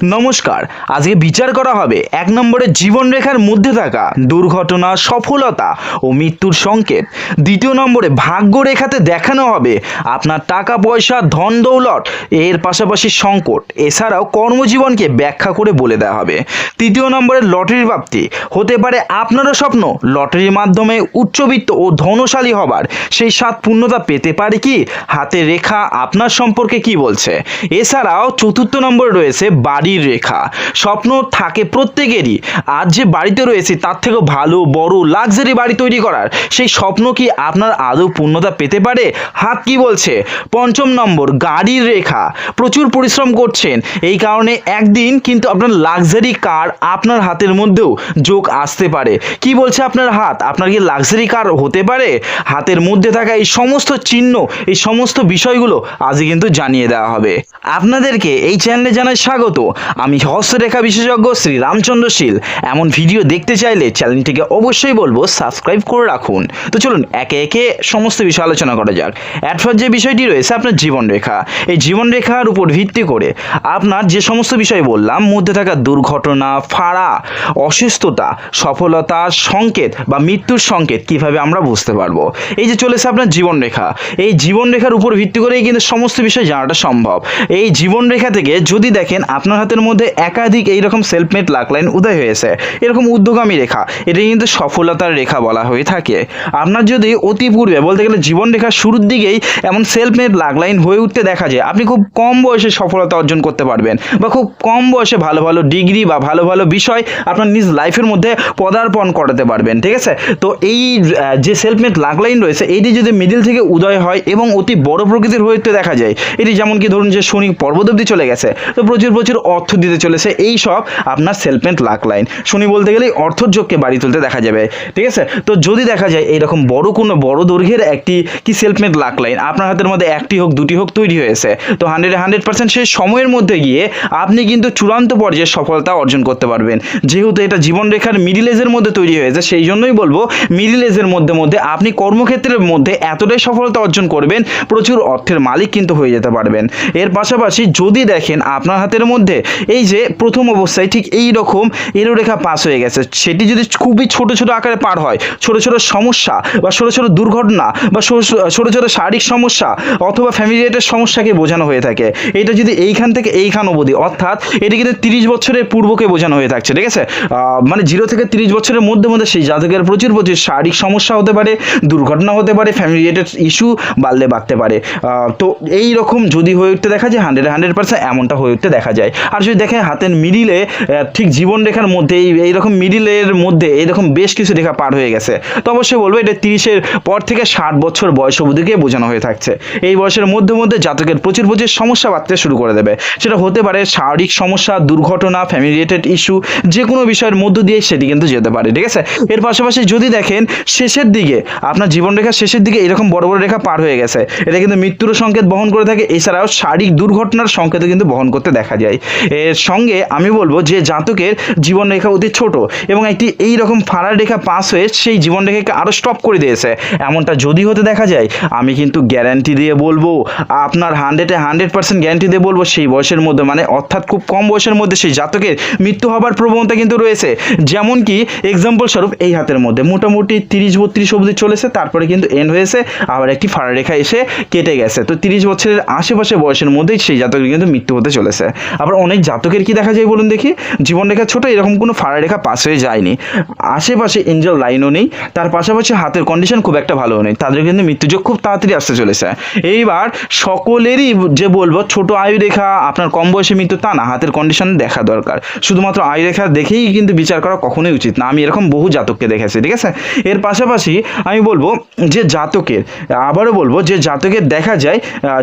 নমস্কার, আজকে বিচার করা হবে এক নম্বরে জীবনরেখার মধ্যে থাকা দুর্ঘটনা, সফলতা ও মৃত্যুর সংকেত। দ্বিতীয় নম্বরে ভাগ্যরেখাতে দেখানো হবে আপনার টাকা, পয়সা, ধন, দৌলত, এর পাশাপাশি সংকট। এছাড়াও কর্মজীবনকে ব্যাখ্যা করে বলে দেওয়া হবে। তৃতীয় নম্বরে লটারির প্রাপ্তি হতে পারে আপনারও স্বপ্ন লটারির মাধ্যমে উচ্চবিত্ত ও ধনশালী হবার। সেই স্বাদ পূর্ণতা পেতে পারে কি? হাতের রেখা আপনার সম্পর্কে কি বলছে? এছাড়াও চতুর্থ নম্বরে রয়েছে বাড়ির রেখা। স্বপ্ন থাকে প্রত্যেকেরই। আজ যে বাড়িতে রয়েছে, তার থেকেও ভালো, বড় লাক্সারি বাড়ি তৈরি করার। সেই স্বপ্ন কি আপনার আদৌ পূর্ণতা পেতে পারে? হাত কি বলছে? পঞ্চম নম্বর, গাড়ির রেখা। প্রচুর পরিশ্রম করছেন। এই কারণে একদিন কিন্তু আপনার লাক্সারি কার আপনার হাতের মধ্যেও যোগ আসতে পারে। কি বলছে আপনার হাত? আপনার কি লাক্সারি কার হতে পারে? হাতের মধ্যে থাকা এই সমস্ত চিহ্ন, এই সমস্ত বিষয়গুলো আজই কিন্তু জানিয়ে দেওয়া হবে। আপনাদেরকে এই চ্যানেলে জানাই স্বাগত। আমি হস্তরেখা বিশেষজ্ঞ শ্রী রামচন্দ্র শীল এমন ভিডিও দেখতে চাইলে চ্যানেলটিকে অবশ্যই বলব সাবস্ক্রাইব করে রাখুন। তো চলুন একে একে সমস্ত বিষয় আলোচনা করা যাক। অ্যাট ফার্স্ট যে বিষয়টি রয়েছে আপনার জীবনরেখা। এই জীবনরেখার উপর ভিত্তি করে আপনার যে সমস্ত বিষয় বললাম, মধ্যে থাকা দুর্ঘটনা, ফাড়া, অসুস্থতা, সফলতা, সংকেত বা মৃত্যুর সংকেত কীভাবে আমরা বুঝতে পারব? এই যে চলেছে আপনার জীবনরেখা। এই জীবনরেখার উপর ভিত্তি করেই কিন্তু সমস্ত বিষয় জানাটা সম্ভব। এই জীবনরেখা থেকে যদি দেখেন আপনার হাতের মধ্যে একাধিক এইরকম সেলফ মেড লাক লাইন উদয় হয়েছে। এরকম উদ্যোগামী রেখা এটা কিন্তু সফলতার রেখা বলা হয়ে থাকে। আপনার যদি অতি পূর্বে বলতে গেলে জীবনরেখার শুরুর দিকেই এমন সেলফ মেড লাক লাইন হয়ে উঠতে দেখা যায়, আপনি খুব কম বয়সে সফলতা অর্জন করতে পারবেন বা খুব কম বয়সে ভালো ভালো ডিগ্রি বা ভালো ভালো বিষয় আপনার নিজ লাইফের মধ্যে পদার্পণ করাতে পারবেন, ঠিক আছে? তো এই যে সেলফ মেড লাক লাইন রয়েছে এইটি যদি মিডিল থেকে উদয় হয় এবং অতি বড় প্রকৃতির হয়ে উঠতে দেখা যায়, এটি যেমন কি ধরুন যে শনি পর্বত অব্দি চলে গেছে, তো প্রচুর প্রচুর অর্থ দিতে চলেছে এই সব আপনার সেলফ মেড লাক লাইন শনি বলতে গেলে অর্থর যোগকে বাড়ি তুলতে দেখা যাবে। ঠিক আছে? তো যদি দেখা যায় এইরকম বড় কোনো বড় দৈর্ঘ্যের একটি কি সেলফ মেড লাক লাইন আপনার হাতের মধ্যে একটি হোক, দুটি হোক তৈরি হয়েছে। তো হান্ড্রেড হান্ড্রেড পার্সেন্ট সেই সময়ের মধ্যে গিয়ে আপনি কিন্তু চূড়ান্ত পর্যায়ে সফলতা অর্জন করতে পারবেন। যেহেতু এটা জীবনরেখার মিডিল এজের মধ্যে তৈরি হয়েছে, সেই জন্যই বলব মিডিল এজের মধ্যে মধ্যে আপনি কর্মক্ষেত্রের মধ্যে এতটাই সফলতা অর্জন করবেন, প্রচুর অর্থের মালিক কিন্তু হয়ে যেতে পারবেন। এর পাশাপাশি যদি দেখেন আপনার হাতের মধ্যে এই যে প্রথম অবস্থায় ঠিক এই রকম এরোরেখা পাস হয়ে গেছে। সেটি যদি খুবই ছোট ছোট আকারে পার হয়, ছোট ছোট সমস্যা বা ছোট ছোট দুর্ঘটনা বা ছোট ছোট শারীরিক সমস্যা অথবা ফ্যামিলি ফ্যামিলিয়েটের সমস্যাকে বোঝানো হয়ে থাকে, এটা যদি এইখান থেকে এইখান অবধি, অর্থাৎ এটি কিন্তু তিরিশ বছরের পূর্বকে বোঝানো হয়ে থাকছে, ঠিক আছে? মানে জিরো থেকে তিরিশ বছরের মধ্যে মধ্যে সেই জাতকের প্রচুর প্রচুর শারীরিক সমস্যা হতে পারে, দুর্ঘটনা হতে পারে ফ্যামিলি ফ্যামিলিয়েটেড ইস্যু বাড়লে বাড়তে পারে। তো এই রকম যদি হয়ে উঠতে দেখা যায় হান্ড্রেড হান্ড্রেড পার্সেন্ট এমনটা হয়ে উঠতে দেখা যায়। আর যদি দেখেন হাতের মিডিলে ঠিক জীবন রেখার মধ্যে, এই এইরকম মিডিলের মধ্যে এইরকম বেশ কিছু রেখা পার হয়ে গেছে। তো অবশ্যই বলব, এটা তিরিশের পর থেকে ষাট বছর বয়স অবধিকে বোঝানো হয়ে থাকছে। এই বয়সের মধ্যে মধ্যে জাতকের প্রচুর প্রচুর সমস্যা বাড়তে শুরু করে দেবে। সেটা হতে পারে শারীরিক সমস্যা, দুর্ঘটনা ফ্যামিলি রিলেটেড ইস্যু যে কোনো বিষয়ের মধ্য দিয়ে সেটি কিন্তু যেতে পারে, ঠিক আছে? এর পাশাপাশি যদি দেখেন, শেষের দিকে, আপনার জীবনরেখার শেষের দিকে এরকম বড় বড় রেখা পার হয়ে গেছে। এটা কিন্তু মৃত্যুর সংকেত বহন করে থাকে, এছাড়াও শারীরিক দুর্ঘটনার সংকেতও কিন্তু বহন করতে দেখা যায়। এর সঙ্গে আমি বলব যে জাতকের জীবনরেখা অতি ছোট এবং একটি এই রকম ফাড়ার রেখা পাস হয়ে সেই জীবনরেখাকে আরও স্টপ করে দিয়েছে। এমনটা যদি হতে দেখা যায়, আমি কিন্তু গ্যারান্টি দিয়ে বলব, আপনার হান্ড্রেডে হান্ড্রেড পার্সেন্ট গ্যারান্টি দিয়ে বলব, সেই বয়সের মধ্যে মানে অর্থাৎ খুব কম বয়সের মধ্যে সেই জাতকের মৃত্যু হবার প্রবণতা কিন্তু রয়েছে। যেমন কি এক্সাম্পল স্বরূপ এই হাতের মধ্যে। মোটামুটি তিরিশ বত্রিশ অবধি চলেছে, তারপরে কিন্তু এন্ড হয়েছে, আবার একটি ফাড়া রেখা এসে কেটে গেছে। তো তিরিশ বছরের আশেপাশে বয়সের মধ্যেই সেই জাতকের কিন্তু মৃত্যু হতে চলেছে। আবার অনেক জাতকের কি দেখা যায় বলুন দেখি? জীবনরেখা ছোট, এরকম কোনো ফাড়া রেখা পাস হয়ে যায়নি। আশেপাশে এঞ্জেল লাইনও নেই, তার পাশাপাশি হাতের কন্ডিশন খুব একটা ভালো নেই, তাদের কিন্তু মৃত্যুযোগ খুব তাড়াতাড়ি আসতে চলেছে। এইবার সকলেরই যে বলব, ছোট আয়ু রেখা, আপনার কম বয়সে মৃত্যু, তা না, হাতের কন্ডিশন দেখা দরকার। শুধুমাত্র আয়ু রেখা দেখেই কিন্তু বিচার করা কখনোই উচিত না, আমি এরকম বহু জাতককে দেখেছি, ঠিক আছে? এর পাশাপাশি আমি বলব, যে জাতকের, আবারও বলব, যে জাতকের দেখা যায়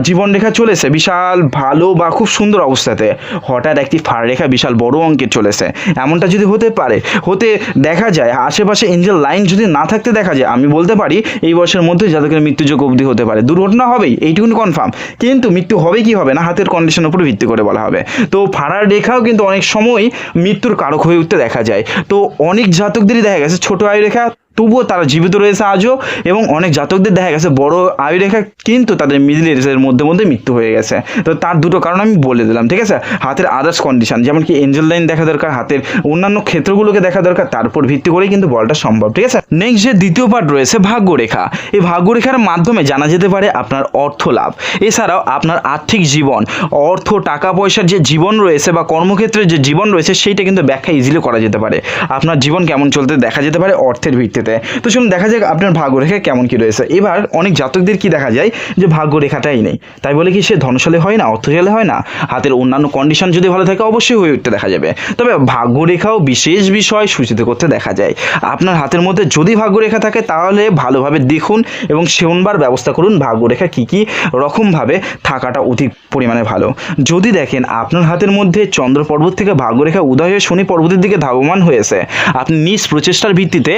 জীবনরেখা চলেছে, বিশাল, ভালো বা খুব সুন্দর অবস্থাতে। হঠাৎ একটি রেখা বিশাল বড় অঙ্কের চলেছে। এমনটা যদি হতে পারে, হতে দেখা যায়, আশেপাশে এঞ্জেল লাইন যদি না থাকতে দেখা যায়, আমি বলতে পারি এই বয়সের মধ্যে জাতকের মৃত্যুযোগ অবধি হতে পারে। দুর্ঘটনা হবেই, এইটুকুনি কনফার্ম কিন্তু মৃত্যু হবে কি হবে না, হাতের কন্ডিশনের উপর ভিত্তি করে বলা হবে। তো ফাড়ার রেখাও কিন্তু অনেক সময় মৃত্যুর কারক হয়ে উঠতে দেখা যায়। তো অনেক জাতকদেরই দেখা গেছে, ছোট আয়ু রেখা তবুও তারা জীবিত রয়েছে আজও এবং অনেক জাতকদের দেখা গেছে, বড় আয়ু রেখা কিন্তু তাদের মিডিল এজের মধ্যে মধ্যে মৃত্যু হয়ে গেছে। তো তার দুটো কারণ আমি বলে দিলাম, ঠিক আছে? হাতের আদার্স কন্ডিশন যেমন কি এঞ্জেল লাইন দেখা দরকার, হাতের অন্যান্য ক্ষেত্রগুলোকে দেখা দরকার, তার উপর ভিত্তি করেই কিন্তু বলটা সম্ভব, ঠিক আছে? নেক্সট যে দ্বিতীয় পার্ট রয়েছে ভাগ্যরেখা। এই ভাগ্যরেখার মাধ্যমে জানা যেতে পারে আপনার অর্থ লাভ। এছাড়াও আপনার আর্থিক জীবন, অর্থ, টাকা, পয়সার যে জীবন রয়েছে বা কর্মক্ষেত্রে যে জীবন রয়েছে, সেইটা কিন্তু ব্যাখ্যা ইজিলি করা যেতে পারে। আপনার জীবন কেমন চলতে দেখা যেতে পারে, অর্থের ভিত্তিতে। তো চলুন দেখা যাক আপনার ভাগ্যরেখা কেমন কি রয়েছে। এবার অনেক জাতকদের কি দেখা যায় যে ভাগ্যরেখাটাই নেই। তাই বলে কি সে ধনশালী হয় না, অর্থশালী হয় না? হাতের অন্যান্য কন্ডিশন যদি ভালো থাকে, অবশ্যই হয়ে উঠতে দেখা যাবে। তবে ভাগ্যরেখাও বিশেষ বিষয় সূচিত করতে দেখা যায়। আপনার হাতের মধ্যে যদি ভাগ্যরেখা থাকে, তাহলে ভালোভাবে দেখুন এবং সেউনবার ব্যবস্থা করুন ভাগ্যরেখা কী কী রকমভাবে থাকাটা অধিক পরিমাণে ভালো। যদি দেখেন আপনার হাতের মধ্যে চন্দ্র পর্বত থেকে ভাগ্যরেখা উদয় হয়ে শনি পর্বতের দিকে ধাবমান হয়েছে, আপনি নিজ প্রচেষ্টার ভিত্তিতে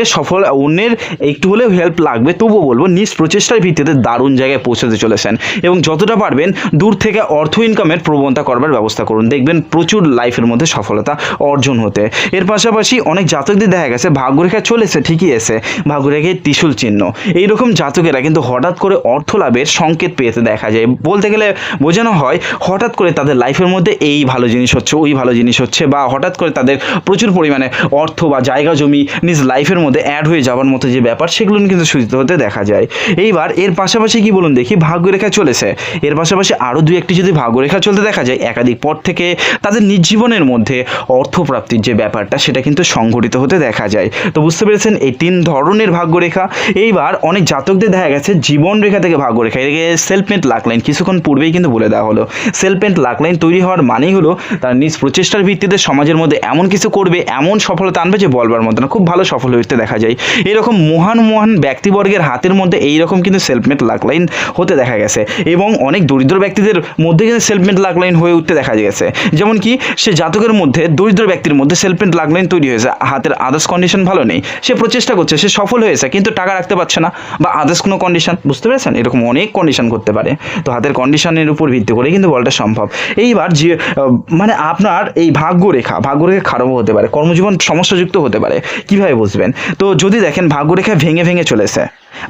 অন্যের সফল অন্যের একটু হলেও হেল্প লাগবে, তবুও বলব নিজ প্রচেষ্টার ভিত্তিতে দারুণ জায়গায় পৌঁছাতে চলেছেন এবং যতটা পারবেন দূর থেকে অর্থ ইনকামের প্রবণতা করবার ব্যবস্থা করুন। দেখবেন প্রচুর লাইফের মধ্যে সফলতা অর্জন হতে। এর পাশাপাশি অনেক জাতকদের দেখা গেছে, ভাগ্যরেখা চলেছে, ঠিকই এসে, ভাগ্যরেখায় ত্রিশূল চিহ্ন। এইরকম জাতকেরা কিন্তু হঠাৎ করে অর্থ লাভের সংকেত পেতে দেখা যায়। বলতে গেলে বোঝানো হয়, হঠাৎ করে তাদের লাইফের মধ্যে এই ভালো জিনিস হচ্ছে, ওই ভালো জিনিস হচ্ছে বা হঠাৎ করে তাদের প্রচুর পরিমাণে অর্থ বা জায়গা জমি নিজ লাইফের মধ্যে অ্যাড হয়ে যাওয়ার মতো যে ব্যাপার, সেগুলো কিন্তু সূচিত হতে দেখা যায়। এইবার এর পাশাপাশি কি বলুন দেখি, ভাগ্যরেখা চলেছে। এর পাশাপাশি আরও দু একটি যদি ভাগ্যরেখা চলতে দেখা যায়, একাধিক পর থেকে তাদের নিজ জীবনের মধ্যে অর্থপ্রাপ্তির যে ব্যাপারটা, সেটা কিন্তু সংঘটিত হতে দেখা যায়। তো বুঝতে পেরেছেন, এই তিন ধরনের ভাগ্যরেখা। এইবার অনেক জাতকদের দেখা গেছে, জীবন রেখা থেকে ভাগ্যরেখা। এটাকে সেলফ মেড লাক লাইন কিছুক্ষণ পূর্বেই কিন্তু বলে দেওয়া হলো। সেলফ মেড লাক লাইন তৈরি হওয়ার মানেই হলো, তার নিজ প্রচেষ্টার ভিত্তিতে সমাজের মধ্যে এমন কিছু করবে, এমন সফলতা আনবে যে বলবার মতো না, খুব ভালো সফল হতে দেখা যায়। এরকম মহান মহান ব্যক্তিবর্গের হাতের মধ্যে এইরকম কিন্তু সেলফ মেড লাক লাইন হতে দেখা গেছে এবং অনেক দরিদ্র ব্যক্তিদের মধ্যে কিন্তু সেলফ মেড লাক লাইন হয়ে উঠতে দেখা গেছে। যেমন কি, সে জাতকের মধ্যে, দরিদ্র ব্যক্তির মধ্যে সেলফ মেড লাক লাইন তৈরি হয়েছে। হাতের আদার্স কন্ডিশন ভালো নেই। সে প্রচেষ্টা করছে, সে সফল হয়েছে, কিন্তু টাকা রাখতে পারছে না বা আদার্স কোনো কন্ডিশন বুঝতে পেরেছেন? এরকম অনেক কন্ডিশন করতে পারে। তো হাতের কন্ডিশনের উপর ভিত্তি করে কিন্তু বলটা সম্ভব। এইবার যে মানে আপনার এই ভাগ্যরেখা ভাগ্যরেখা খারাপও হতে পারে, কর্মজীবন সমস্যাযুক্ত হতে পারে। কীভাবে বুঝবেন? তো যদি দেখেন ভাগ্যরেখা ভেঙে ভেঙে চলেছে।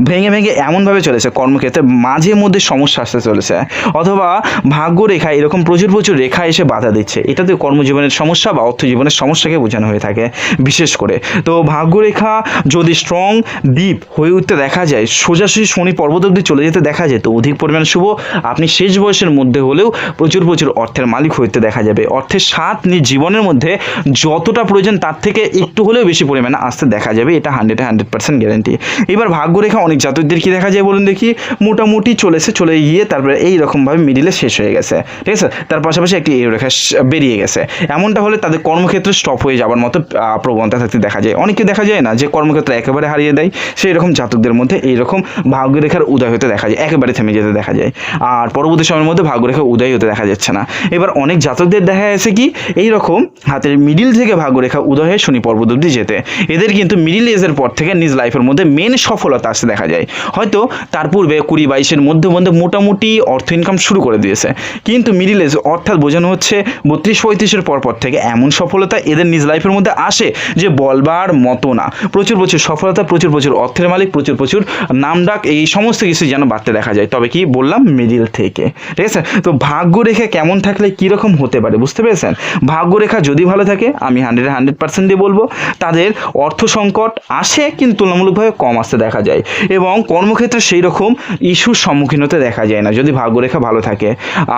ভেঙে ভেঙে এমনভাবে চলেছে কর্মক্ষেত্রে, মাঝে মধ্যে সমস্যা আসতে চলেছে। অথবা ভাগ্যরেখা, এরকম প্রচুর প্রচুর রেখা এসে বাধা দিচ্ছে। এটাতে কর্মজীবনের সমস্যা বা অর্থ জীবনের সমস্যাকে বোঝানো হয়ে থাকে বিশেষ করে। তো ভাগ্যরেখা যদি স্ট্রং ডিপ হয়ে উঠতে দেখা যায়, সোজাসুজি শনি পর্বত অব্দি চলে যেতে দেখা যায়, তো অধিক পরিমাণ শুভ। আপনি শেষ বয়সের মধ্যে হলেও প্রচুর প্রচুর অর্থের মালিক হইতে দেখা যাবে। অর্থের স্বাদ নিজ জীবনের মধ্যে যতটা প্রয়োজন, তার থেকে একটু হলেও বেশি পরিমাণে আসতে দেখা যাবে। এটা হান্ড্রেড হান্ড্রেড পার্সেন্ট গ্যারেন্টি এবার ভাগ্যরেখা অনেক জাতকদের কি দেখা যায় বলুন দেখি? মোটামুটি চলেছে, চলে গিয়ে তারপরে এই রকমভাবে মিডিলে শেষ হয়ে গেছে, ঠিক আছে? তার পাশাপাশি একটি এই রেখা বেরিয়ে গেছে। এমনটা হলে তাদের কর্মক্ষেত্রে স্টপ হয়ে যাওয়ার মতো প্রবণতা থাকতে দেখা যায়। অনেকে দেখা যায় না যে কর্মক্ষেত্র একেবারে হারিয়ে দেয় সেই রকম জাতকদের মধ্যে এইরকম ভাগ্যরেখার উদয় হতে দেখা যায়, একেবারে থেমে যেতে দেখা যায়। আর পরবর্তী সময়ের মধ্যে ভাগ্যরেখা উদয় হতে দেখা যাচ্ছে না। এবার অনেক জাতকদের দেখা যাচ্ছে কি এই রকম হাতের মিডিল থেকে ভাগ্যরেখা উদয় হয়ে শনি পর্বত অব্দি যেতে। এদের কিন্তু মিডিল এজের পর থেকে নিজ লাইফের মধ্যে মেন সফলতা আসতে দেখা যায়। হয়তো তার পূর্বে কুড়ি বাইশের মধ্যে মধ্যে মোটামুটি অর্থ ইনকাম শুরু করে দিয়েছে। কিন্তু মিডিল এজ অর্থাৎ বোঝানো হচ্ছে বত্রিশ পঁয়ত্রিশের পর পর থেকে এমন সফলতা এদের নিজ লাইফের মধ্যে আসে যে বলবার মতো না। প্রচুর প্রচুর সফলতা, প্রচুর প্রচুর অর্থের মালিক, প্রচুর প্রচুর নামডাক, এই সমস্ত কিছু যেন বাড়তে দেখা যায়। তবে কি বললাম? মিডিল থেকে। ঠিক আছে? তো ভাগ্য রেখা কেমন থাকলে কীরকম হতে পারে? বুঝতে পেরেছেন? ভাগ্য রেখা যদি ভালো থাকে, আমি হান্ড্রেড হান্ড্রেড পার্সেন্ট দিয়ে বলব, তাদের অর্থ সংকট আসে, কিন্তু তুলনামূলকভাবে কম আসতে দেখা যায়। এবং কর্মক্ষেত্রে সেই রকম ইস্যুর সম্মুখীন হতে দেখা যায় না। যদি ভাগ্যরেখা ভালো থাকে।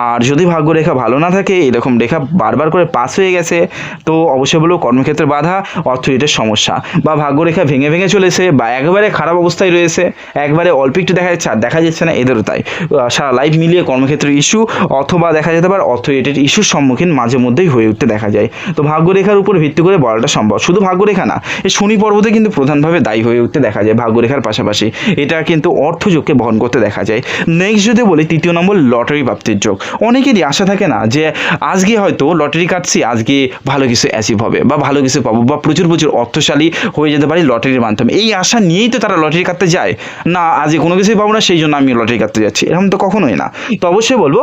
আর যদি ভাগ্যরেখা ভালো না থাকে, এরকম রেখা বারবার করে পাস হয়ে গেছে, তো অবশ্যই বলব কর্মক্ষেত্রে বাধা, অর্থনীতির সমস্যা। বা ভাগ্যরেখা ভেঙে ভেঙে চলেছে বা একেবারে খারাপ অবস্থায় রয়েছে, একবারে অল্প একটু দেখা যাচ্ছে, আর দেখা যাচ্ছে না, এদেরও তাই। সারা লাইফ মিলিয়ে কর্মক্ষেত্রে ইস্যু অথবা দেখা যেতে পারে অর্থনীতির ইস্যুর সম্মুখীন মাঝে মধ্যেই হয়ে উঠতে দেখা যায়। তো ভাগ্যরেখার উপর ভিত্তি করে বলাটা সম্ভব। শুধু ভাগ্যরেখা না, এই শনি পর্বতে কিন্তু প্রধানভাবে দায়ী হয়ে উঠতে দেখা যায় ভাগ্যরেখার পাশাপাশি। পাশাপাশি এটা কিন্তু অর্থযোগকে বহন করতে দেখা যায়। নেক্সট যদি বলি, তৃতীয় নম্বর লটারি প্রাপ্তির যোগ। অনেকেরই আশা থাকে না যে আজকে হয়তো লটারি কাটছি, আজকে ভালো কিছু অ্যাচিভ হবে বা ভালো কিছু পাবো বা প্রচুর প্রচুর অর্থশালী হয়ে যেতে পারি লটারির মাধ্যমে। এই আশা নিয়েই তো তারা লটারি কাটতে যায়। না, আজকে কোনো কিছুই পাবো না, সেই জন্য আমি লটারি কাটতে যাচ্ছি। এরকম তো কখনোই না। তো অবশ্যই বলব,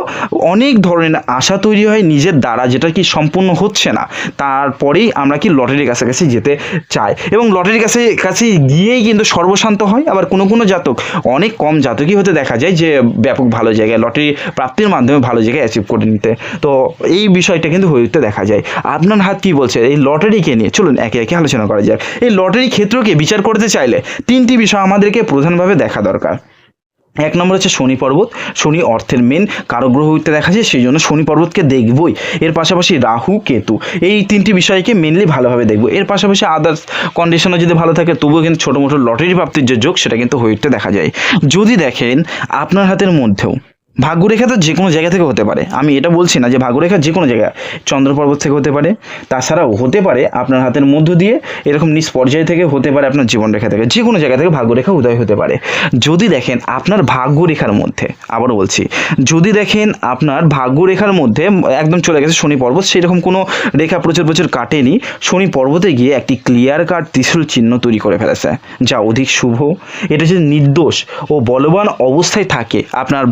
অনেক ধরনের আশা তৈরি হয় নিজের দ্বারা, যেটা কি সম্পূর্ণ হচ্ছে না। তারপরেই আমরা কি লটারির কাছাকাছি যেতে চাই। এবং লটারির কাছে কাছে গিয়েই কিন্তু সর্বশান্ত হয় আবার কোনো কোনো জাতক অনেক কম জাতকই হতে দেখা যায় যে ব্যাপক ভালো জায়গায় লটারি প্রাপ্তির মাধ্যমে ভালো জায়গায় অ্যাচিভ করে নিতে। তো এই বিষয়টা কিন্তু হয়ে উঠতে দেখা যায়। আপনার হাত কী বলছে? এই লটারিকে নিয়ে? চলুন একে একে আলোচনা করা যাক। এই লটারি ক্ষেত্রকে বিচার করতে চাইলে তিনটি বিষয় আমাদেরকে প্রধানভাবে দেখা দরকার। এক নম্বর হচ্ছে শনি পর্বত। শনি অর্থের মেন কারগ্রহ হইতে দেখা যায়, সেই জন্য শনি পর্বতকে দেখবই। এর পাশাপাশি রাহু, কেতু, এই তিনটি বিষয়কে মেনলি ভালোভাবে দেখব। এর পাশাপাশি আদার্স কন্ডিশনও যদি ভালো থাকে, তবুও কিন্তু ছোটো মোটো লটারি প্রাপ্তির যে যোগ, সেটা কিন্তু হয়ে উঠতে দেখা যায়। যদি দেখেন, আপনার হাতের মধ্যেও ভাগ্যরেখা তো যে কোনো জায়গা থেকে হতে পারে। আমি এটা বলছি না যে ভাগ্যরেখা যে কোনো জায়গা চন্দ্র পর্বত থেকে হতে পারে, তাছাড়াও হতে পারে আপনার হাতের মধ্য দিয়ে, এরকম নিজ পর্যায় থেকে হতে পারে আপনার জীবনরেখা থেকে। যে কোনো জায়গা থেকে ভাগ্যরেখা উদয় হতে পারে। যদি দেখেন আপনার ভাগ্যরেখার মধ্যে, আবারও বলছি, যদি দেখেন আপনার ভাগ্যরেখার মধ্যে, একদম চলে গেছে শনি পর্বত, সেরকম কোনো রেখা প্রচুর প্রচুর কাটেনি, শনি পর্বতে গিয়ে একটি ক্লিয়ার কাট ত্রিশূল চিহ্ন তৈরি করে ফেলেছে, যা অধিক শুভ, এটা যদি নির্দোষ ও বলবান অবস্থায় থাকে আপনার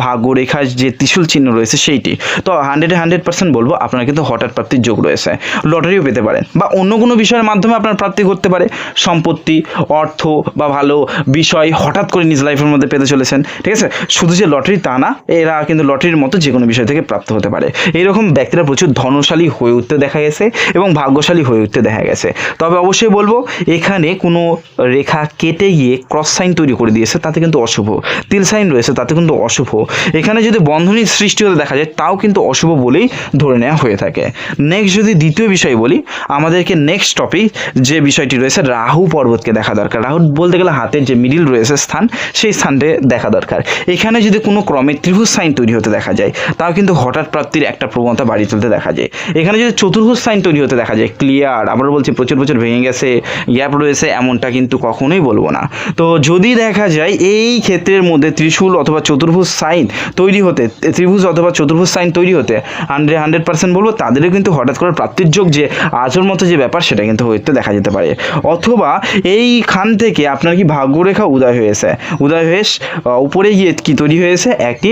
ভাগ্যরেখার যে ত্রিশূল চিহ্ন রয়েছে সেইটি। তো হান্ড্রেডে হান্ড্রেড পার্সেন্ট বলব, আপনার কিন্তু হঠাৎ প্রাপ্তির যোগ রয়েছে। লটারিও পেতে পারেন বা অন্য কোনো বিষয়ের মাধ্যমে আপনার প্রাপ্তি করতে পারে। সম্পত্তি, অর্থ বা ভালো বিষয় হঠাৎ করে নিজ লাইফের মধ্যে পেতে চলেছেন, ঠিক আছে? শুধু যে লটারি তা না, এরা কিন্তু লটারির মতো যে কোনো বিষয় থেকে প্রাপ্ত হতে পারে। এইরকম ব্যক্তিরা প্রচুর ধনশালী হয়ে উঠতে দেখা গেছে এবং ভাগ্যশালী হয়ে উঠতে দেখা গেছে। তবে অবশ্যই বলব, এখানে কোনো রেখা কেটে গিয়ে ক্রস সাইন তৈরি করে দিয়েছে, তাতে কিন্তু অশুভ। তিল সাইন রয়েছে, তাতে কিন্তু অশুভ। এখানে যদি বন্ধনীর সৃষ্টি হতে দেখা যায়, তাও কিন্তু অশুভ বলেই ধরে নেওয়া হয়ে থাকে। নেক্সট যদি দ্বিতীয় বিষয় বলি, আমাদেরকে নেক্সট টপিক যে বিষয়টি রয়েছে, রাহু পর্বতকে দেখা দরকার। রাহু বলতে গেলে হাতের যে মিডিল রয়েছে স্থান, সেই স্থানটি দেখা দরকার। এখানে যদি কোনো ক্রমে ত্রিভুজ সাইন তৈরি হতে দেখা যায়, তাও কিন্তু হঠাৎ প্রাপ্তির একটা প্রবণতা বাড়ি তুলতে দেখা যায়। এখানে যদি চতুর্ভুজ সাইন তৈরি হতে দেখা যায় ক্লিয়ার আবার বলছি প্রচুর প্রচুর ভেঙে গেছে গ্যাপ রয়েছে, এমনটা কিন্তু কখনোই বলব না। তো যদি দেখা যায়, এই ক্ষেত্রের মধ্যে ত্রিশূল অথবা চতুর্ভুজ সাইন তৈরি হতে, ত্রিভুজ অথবা চতুর্ভুজ সাইন তৈরি হতে হান্ড্রেড হান্ড্রেড পার্সেন্ট বলব, তাদেরও কিন্তু হঠাৎ করে প্রাপ্তির যোগ যে আচর মতো যে ব্যাপার, সেটা কিন্তু হইতে দেখা যেতে পারে। অথবা এইখান থেকে আপনার কি ভাগ্যরেখা উদয় হয়েছে। উদয় হয়ে উপরে গিয়ে কি তৈরি হয়েছে? একটি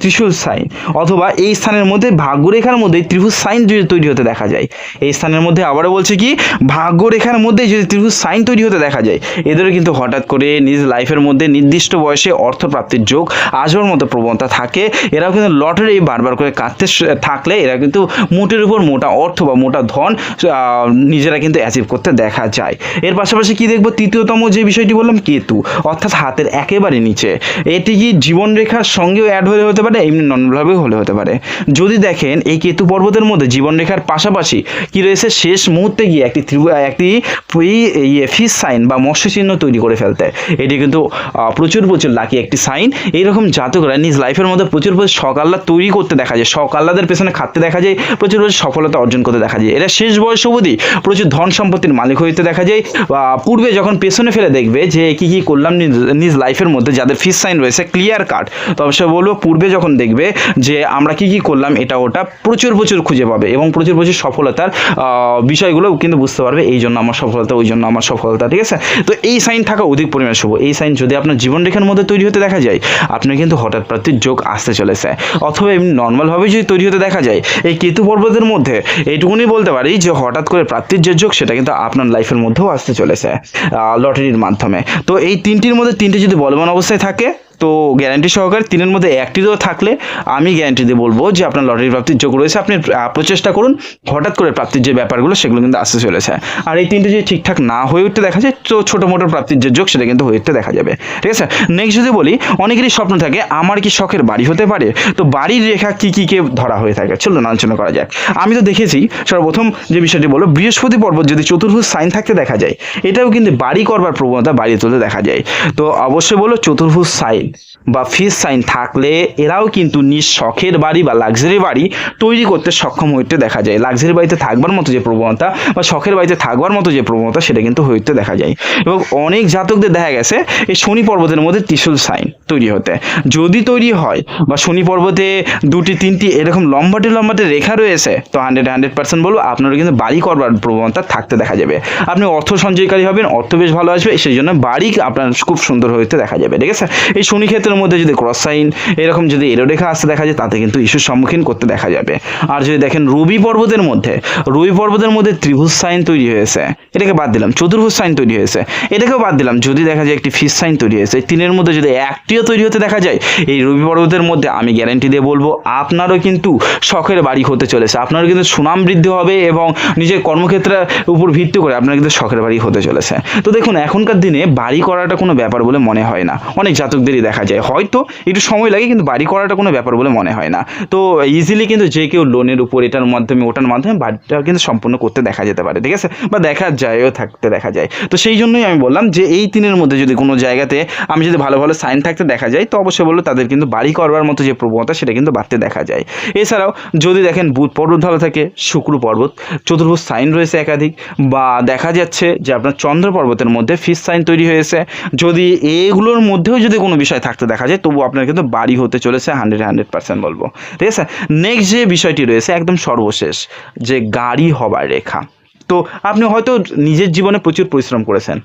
ত্রিশূল সাইন অথবা এই স্থানের মধ্যে ভাগ্যরেখার মধ্যে ত্রিভুজ সাইন যদি তৈরি হতে দেখা যায়, এই স্থানের মধ্যে আবারও বলছে কি, ভাগ্যরেখার মধ্যে যদি ত্রিভুজ সাইন তৈরি হতে দেখা যায়, এদেরও কিন্তু হঠাৎ করে নিজ লাইফের মধ্যে নির্দিষ্ট বয়সে অর্থ প্রাপ্তির যোগ, আজর মতো প্রবণতা থাকে, এরাও কিন্তু লটারি বারবার করে কাটতে থাকলে এরা কিন্তু মোটের উপর মোটা অর্থ বা মোটা ধন নিজেরা কিন্তু অ্যাচিভ করতে দেখা যায়। এর পাশাপাশি কি দেখব? তৃতীয়তম যে বিষয়টি বললাম, কেতু। অর্থাৎ হাতের একেবারে নিচে। এটি কি জীবনরেখার সঙ্গেও অ্যাড হলে হতে পারে? এমনি নর্মালভাবেও হলে হতে পারে। যদি দেখেন, এই কেতু পর্বতের মধ্যে জীবনরেখার পাশাপাশি কি রয়েছে? শেষ মুহূর্তে গিয়ে একটি একটি ইয়ে ফিস সাইন বা মৎস্য চিহ্ন তৈরি করে ফেলতে। এটি কিন্তু প্রচুর প্রচুর লাকি একটি সাইন। এইরকম জাতকরা নিজ লাইফের মধ্যে প্রচুর প্রচুর আহ্লাদ তৈরি করতে দেখা যায়। আহ্লাদের পেছনে খাটতে দেখা যায়, প্রচুর প্রচুর সফলতা অর্জন করতে দেখা যায়। এরা শেষ বয়স অবধি প্রচুর ধন সম্পত্তির মালিক হইতে দেখা যায়। বা পূর্বে যখন পেছনে ফেলে দেখবে যে, কি কি করলাম নিজ- লাইফের মধ্যে? যাদের ফিস সাইন রয়েছে ক্লিয়ার কাট তো অবশ্যই বলব, পূর্বে যখন দেখবে যে, আমরা কি কি করলাম, এটা, ওটা, প্রচুর প্রচুর খুঁজে পাবে এবং প্রচুর প্রচুর সফলতার বিষয়গুলো কিন্তু বুঝতে পারবে, এই জন্য আমার সফলতা, ওই জন্য আমার সফলতা, ঠিক আছে? তো এই সাইন থাকা অধিক পরিমাণে শুভ। এই সাইন যদি আপনার জীবনরেখার মধ্যে তৈরি হতে দেখা যায়, আপনি কিন্তু হঠাৎ প্রাপ্তির যোগ আসতে চলেছে। অথবা এমনি নর্মালভাবে যদি তৈরি হতে দেখা যায়, এই কেতু পর্বতের মধ্যে, এইটুকুনি বলতে পারি যে হঠাৎ করে প্রাপ্তির যে যোগ, সেটা কিন্তু আপনার লাইফের মধ্যেও আসতে চলেছে লটারির মাধ্যমে। তো এই তিনটির মধ্যে তিনটি যদি বলবান অবস্থায় থাকে তো গ্যারান্টি সহকারে তিনের মধ্যে একটিও থাকলে আমি গ্যারান্টি দিয়ে বলব যে আপনার লটারি প্রাপ্তির যোগ রয়েছে। আপনি প্রচেষ্টা করুন, হঠাৎ করে প্রাপ্তির যে ব্যাপারগুলো সেগুলো কিন্তু আসতে চলেছে আর এই তিনটে যদি ঠিকঠাক না হয়ে উঠতে দেখা যায়, তো ছোটো মোটো প্রাপ্তির যে যোগ সেটা কিন্তু হয়ে উঠতে দেখা যাবে। ঠিক আছে? নেক্সট যদি বলি, অনেকেরই স্বপ্ন থাকে, আমার কি শখের বাড়ি হতে পারে? তো বাড়ির রেখা কি, কী, কে ধরা হয়ে থাকে? চলুন আলোচনা করা যাক। আমি তো দেখেছি, সর্বপ্রথম যে বিষয়টি বলো বৃহস্পতি পর্বত যদি চতুর্ভুজ সাইন থাকতে দেখা যায়, এটাও কিন্তু বাড়ি করবার প্রবণতা বাড়িয়ে তুলতে দেখা যায়। তো অবশ্যই বলো চতুর্ভুজ সাইন সাইন বা ফিস সাইন থাকলে এরাও কিন্তু নিজ শখের বাড়ি বা লাক্সারি বাড়ি তৈরি করতে সক্ষম হইতে দেখা যায়। লাক্সারি বাড়িতে থাকবার মতো যে প্রবণতা বা শখের বাড়িতে থাকবার মতো যে প্রবণতা সেটা কিন্তু হইতে দেখা যায়। এবং অনেক জাতকদের দেখা গেছে এই শনি পর্বতের মধ্যে ত্রিশূল সাইন তৈরি হতে। যদি তৈরি হয় বা শনি পর্বতে দুটি, তিনটি এরকম লম্বাটে লম্বাটে রেখা রয়েছে, তো হান্ড্রেড হান্ড্রেড পার্সেন্ট বলব আপনারা কিন্তু বাড়ি করবার প্রবণতা থাকতে দেখা যাবে। আপনি অর্থ সঞ্চয়কারী হবেন, অর্থ বেশ ভালো আসবে, সেই জন্য বাড়ি আপনার খুব সুন্দর হইতে দেখা যাবে, ঠিক আছে? এই শনি ক্ষেত্রের মধ্যে যদি ক্রস সাইন এরকম যদি এরো রেখা আসতে দেখা যায়, তাতে কিন্তু ইস্যুর সম্মুখীন করতে দেখা যাবে। আর যদি দেখেন রবি পর্বতের মধ্যে রবি পর্বতের মধ্যে ত্রিভুজ সাইন তৈরি হয়েছে। এটাকে বাদ দিলাম, চতুর্ভুজ সাইন তৈরি হয়েছে। এটাকেও বাদ দিলাম, যদি দেখা যায় একটি ফিস সাইন তৈরি হয়েছে। তিনের মধ্যে যদি একটিও তৈরি হতে দেখা যায়, এই রবি পর্বতের মধ্যে আমি গ্যারান্টি দিয়ে বলব, আপনারও কিন্তু শখের বাড়ি হতে চলেছে। আপনারও কিন্তু সুনাম বৃদ্ধি হবে এবং নিজের কর্মক্ষেত্রের উপর ভিত্তি করে আপনার কিন্তু শখের বাড়ি হতে চলেছে। তো দেখুন, এখনকার দিনে বাড়ি করাটা কোনো ব্যাপার বলে মনে হয় না। অনেক জাতকদেরই দেখা যায়। হয়তো একটু সময় লাগে, কিন্তু বাড়ি করাটা কোনো ব্যাপার বলে মনে হয় না। তো ইজিলি কিন্তু যে কেউ লোনের উপর এটার মাধ্যমে, ওটার মাধ্যমে বাড়িটা কিন্তু সম্পূর্ণ করতে দেখা যেতে পারে, ঠিক আছে? বা দেখা যায়ও থাকতে দেখা যায়। তো সেই জন্যই আমি বললাম যে এই তিনের মধ্যে যদি কোনো জায়গাতে আমি যদি ভালো ভালো সাইন থাকতে দেখা যায়, তো অবশ্যই বলল তাদের কিন্তু বাড়ি করবার মতো যে প্রবণতা, সেটা কিন্তু বাড়তে দেখা যায়। এছাড়াও যদি দেখেন বুধ পর্বত ভালো থাকে, শুক্র পর্বত, চতুর্ভুজ সাইন রয়েছে একাধিক, বা দেখা যাচ্ছে যে আপনার চন্দ্র পর্বতের মধ্যে ফিস সাইন তৈরি হয়েছে। যদি এগুলোর মধ্যেও যদি কোনো বিষয় থাকতে দেখা যায় তবু আপনার কিন্তু বাড়ি হতে চলেছে হান্ড্রেড হান্ড্রেড পার্সেন্ট বলব। ঠিক আছে? নেক্সট যে বিষয়টি রয়েছে, একদম সর্বশেষ, যে গাড়ি হবার রেখা। তো আপনি হয়তো নিজের জীবনে প্রচুর পরিশ্রম করেছেন।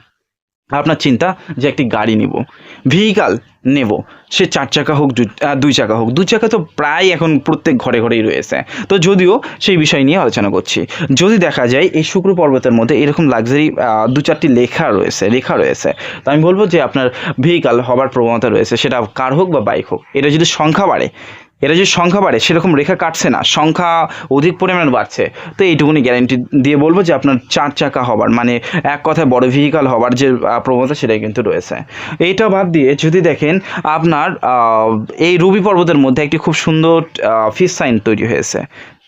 আপনার চিন্তা যে একটি গাড়ি নিব ভেহিকাল নেব, সে চার চাকা হোক দুই চাকা হোক দুই চাকা তো প্রায় এখন প্রত্যেক ঘরে ঘরেই রয়েছে। তো যদিও সেই বিষয় নিয়ে আলোচনা করছি, যদি দেখা যায় এই শুক্র পর্বতের মধ্যে এরকম লাক্সারি দু চারটি লেখা রয়েছে লেখা রয়েছে, তো আমি বলব যে আপনার ভেহিকাল হবার প্রবণতা রয়েছে, সেটা কার হোক বা বাইক হোক, এটা যদি সংখ্যা বাড়ে এটা যে সংখ্যা বাড়ে, সেরকম রেখা কাটছে না, সংখ্যা অধিক পরিমাণ বাড়ছে। তো এইটুকুনি গ্যারেন্টি দিয়ে বলব যে আপনার চার চাকা হবার মানে এক কথায় বড় ভেহিকাল হবার যে প্রবণতা সেটাই কিন্তু রয়েছে। এইটা বাদ দিয়ে যদি দেখেন, আপনার এই রুবি পর্বতের মধ্যে একটি খুব সুন্দর ফিস সাইন তৈরি হয়েছে।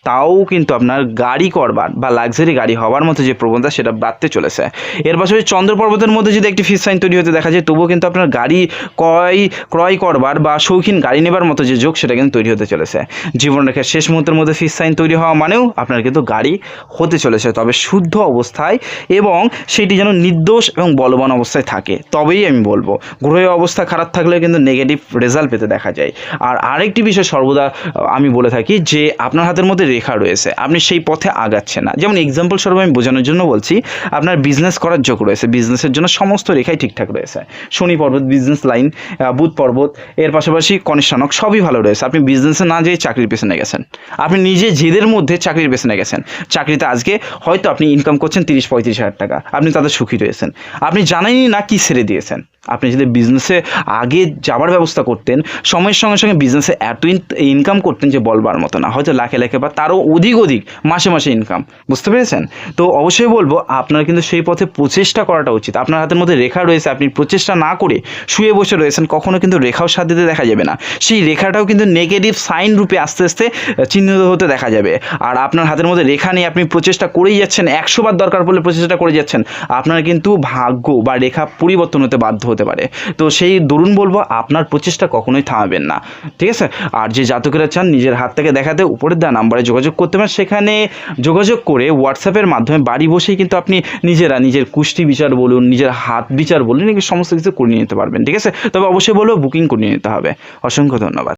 তাও কিন্তু আপনার গাড়ি করবার বা লাক্সারি গাড়ি হওয়ার মতো যে প্রবণতা সেটা বাড়তে চলেছে। এর পাশাপাশি চন্দ্র পর্বতের মধ্যে যদি একটি ফিস সাইন তৈরি হতে দেখা যায়, তবুও কিন্তু আপনার গাড়ি ক্রয় ক্রয় করবার বা শৌখিন গাড়ি নেবার মতো যে যোগ সেটা কিন্তু তৈরি হতে চলেছে। জীবনরেখার শেষ মুহূর্তের মধ্যে ফিস সাইন তৈরি হওয়া মানেও আপনার কিন্তু গাড়ি হতে চলেছে। তবে শুদ্ধ অবস্থায় এবং সেটি যেন নির্দোষ এবং বলবান অবস্থায় থাকে, তবেই আমি বলব, গ্রহের অবস্থা খারাপ থাকলেও কিন্তু নেগেটিভ রেজাল্ট পেতে দেখা যায়। আর আরেকটি বিষয় সর্বদা আমি বলে থাকি যে আপনার হাতের মধ্যে রেখা রয়েছে, আপনি সেই পথে আগাচ্ছেন না। যেমন এক্সাম্পল স্বরূপ আমি বোঝানোর জন্য বলছি, আপনার বিজনেস করার যোগ রয়েছে বিজনেসের জন্য সমস্ত রেখাই ঠিকঠাক রয়েছে। শনি পর্বত বিজনেস লাইন বুধ পর্বত, এর পাশাপাশি কনিষ্ঠানক সবই ভালো রয়েছে। আপনি বিজনেসে না যেয়ে চাকরির পেছনে গেছেন। আপনি নিজে জেদের মধ্যে চাকরির পেছনে গেছেন। চাকরিতে আজকে হয়তো আপনি ইনকাম করছেন তিরিশ পঁয়ত্রিশ হাজার টাকা, আপনি তাদের সুখী রয়েছেন। আপনি জানেনই না কি ছেড়ে দিয়েছেন। আপনি যদি বিজনেসে আগে যাবার ব্যবস্থা করতেন, সময়ের সঙ্গে সঙ্গে বিজনেসে এত ইনকাম করতেন যে বলবার মতো না। হয়তো লাখে লাখে বা তারও অধিক অধিক মাসে মাসে ইনকাম বুঝতে পেরেছেন? তো অবশ্যই বলব, আপনার কিন্তু সেই পথে প্রচেষ্টা করাটা উচিত। আপনার হাতের মধ্যে রেখা রয়েছে, আপনি প্রচেষ্টা না করে শুয়ে বসে রয়েছেন, কখনো কিন্তু রেখাও সাথ দিতে দেখা যাবে না। সেই রেখাটাও কিন্তু নেগেটিভ সাইন রূপে আস্তে আস্তে চিহ্নিত হতে দেখা যাবে। আর আপনার হাতের মধ্যে রেখা নিয়ে আপনি প্রচেষ্টা করেই যাচ্ছেন একশোবার দরকার পড়লে প্রচেষ্টা করে যাচ্ছেন, আপনার কিন্তু ভাগ্য বা রেখা পরিবর্তন হতে বাধ্য হতে পারে। তো সেই দরুন বলব, আপনার প্রচেষ্টা কখনোই থামাবেন না। ঠিক আছে? আর যে জাতকেরা চান নিজের হাত থেকে দেখাতে উপরের দেওয়া নাম্বারে যোগাযোগ করতে পারেন। সেখানে যোগাযোগ করে হোয়াটসঅ্যাপের মাধ্যমে বাড়ি বসেই কিন্তু আপনি নিজেরা নিজের কুষ্টি বিচার বলুন, নিজের হাত বিচার বলুন এগুলো সমস্ত কিছু করে নিতে পারবেন। ঠিক আছে? তবে অবশ্যই বলব বুকিং করে নিতে হবে। অসংখ্য ধন্যবাদ।